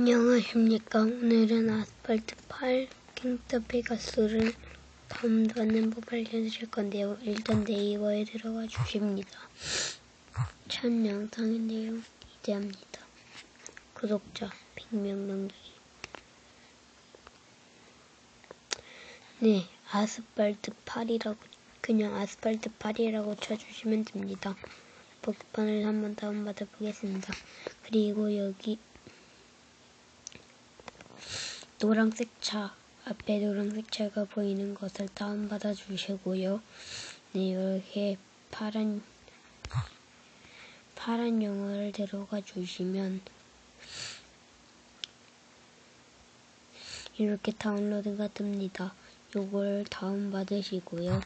안녕하십니까. 오늘은 아스팔트 8 킹터 페가스를 다운받는 법 알려드릴 건데요. 일단 네이버에 들어가 주십니다. 첫 영상인데요. 기대합니다. 구독자 100명 넘기기. 네, 아스팔트 8이라고 그냥 아스팔트 8이라고 쳐주시면 됩니다. 복판을 한번 다운받아 보겠습니다. 그리고 여기 노란색 차 앞에 노란색 차가 보이는 것을 다운받아 주시고요. 네, 이렇게 파란 파란 영어를 들어가 주시면 이렇게 다운로드가 뜹니다. 요걸 다운받으시고요.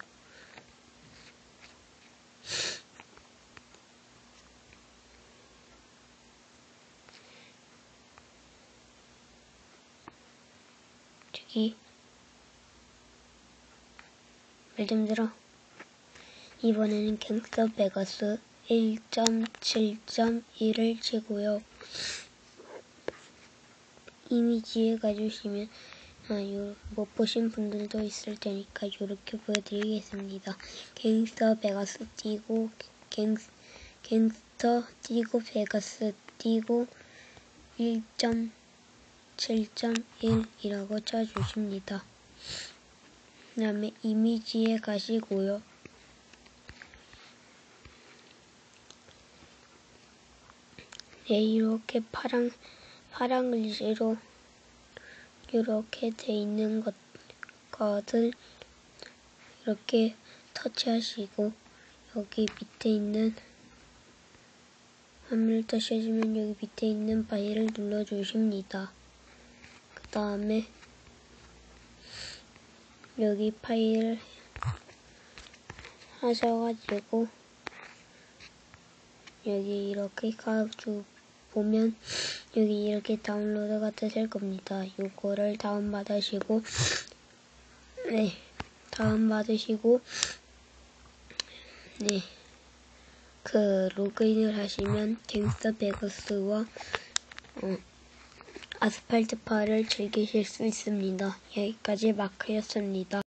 저기 말 좀 들어. 이번에는 갱스터 베가스 1.7.1을 치고요. 이미지에 가주시면 아, 요, 못 보신 분들도 있을 테니까 이렇게 보여드리겠습니다. 갱스터 베가스 띄고 갱스, 갱스터 띄고 베가스 띄고 1.7.1이라고 쳐주십니다. 그 다음에 이미지에 가시고요. 네, 이렇게 파랑, 파랑 글씨로 이렇게 돼 있는 것, 것을 이렇게 터치하시고 여기 밑에 있는 화면을 터치해주면 여기 밑에 있는 파일을 눌러주십니다. 그 다음에 여기 파일 하셔가지고 여기 이렇게 가지고 보면 여기 이렇게 다운로드가 되실 겁니다. 요거를 다운받으시고 네 다운받으시고 네 그 로그인을 하시면 갱스터 베거스와 어, 아스팔트 파를 즐기실 수 있습니다. 여기까지 마크였습니다.